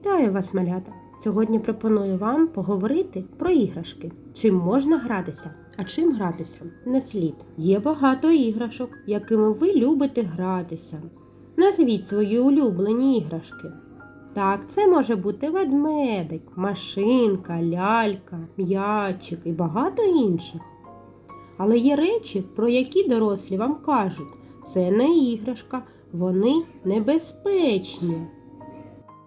Вітаю вас, малята! Сьогодні пропоную вам поговорити про іграшки. Чим можна гратися, а чим гратися не слід. Є багато іграшок, якими ви любите гратися. Назвіть свої улюблені іграшки. Так, це може бути ведмедик, машинка, лялька, м'ячик і багато інших. Але є речі, про які дорослі вам кажуть, це не іграшка, вони небезпечні.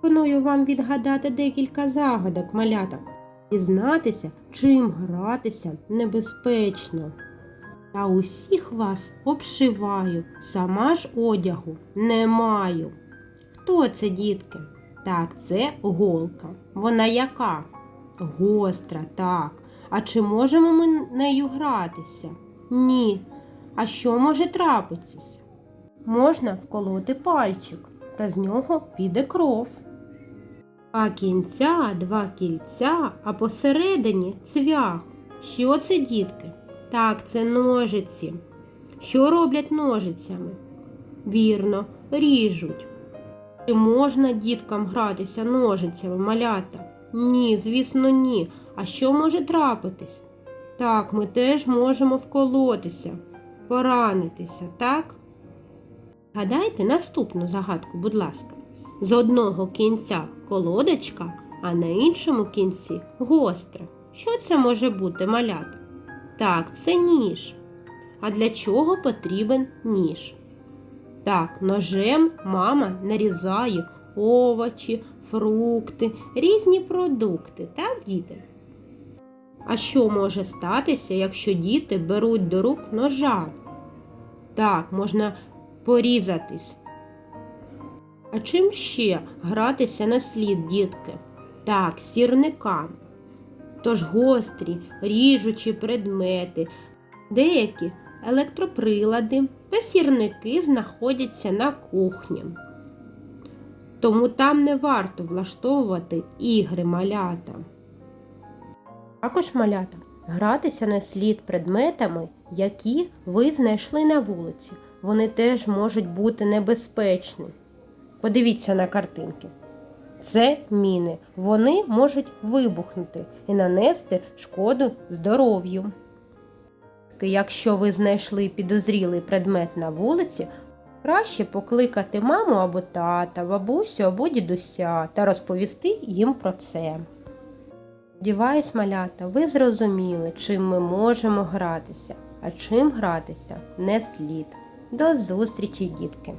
Пропоную вам відгадати декілька загадок, малята, дізнатися, чим гратися небезпечно. Та усіх вас обшиваю, сама ж одягу не маю. Хто це, дітки? Так, це голка. Вона яка? Гостра, так. А чи можемо ми нею гратися? Ні. А що може трапитися? Можна вколоти пальчик, та з нього піде кров. Два кінця, два кільця, а посередині цвях. Що це, дітки? Так, це ножиці. Що роблять ножицями? Вірно, ріжуть. Чи можна діткам гратися ножицями, малята? Ні, звісно, ні. А що може трапитись? Так, ми теж можемо вколотися, поранитися, так? Гадайте наступну загадку, будь ласка. З одного кінця колодочка, а на іншому кінці гостре. Що це може бути, малята? Так, це ніж. А для чого потрібен ніж? Так, ножем мама нарізає овочі, фрукти, різні продукти, так, діти? А що може статися, якщо діти беруть до рук ножа? Так, можна порізатись. А чим ще гратися на слід, дітки? Так, сірниками. Тож гострі, ріжучі предмети, деякі електроприлади та сірники знаходяться на кухні. Тому там не варто влаштовувати ігри малята. Також малята гратися на слід предметами, які ви знайшли на вулиці. Вони теж можуть бути небезпечні. Подивіться на картинки. Це міни. Вони можуть вибухнути і нанести шкоду здоров'ю. Якщо ви знайшли підозрілий предмет на вулиці, краще покликати маму або тата, бабусю або дідуся та розповісти їм про це. Сподіваюсь, малята, ви зрозуміли, чим ми можемо гратися, а чим гратися не слід. До зустрічі, дітки!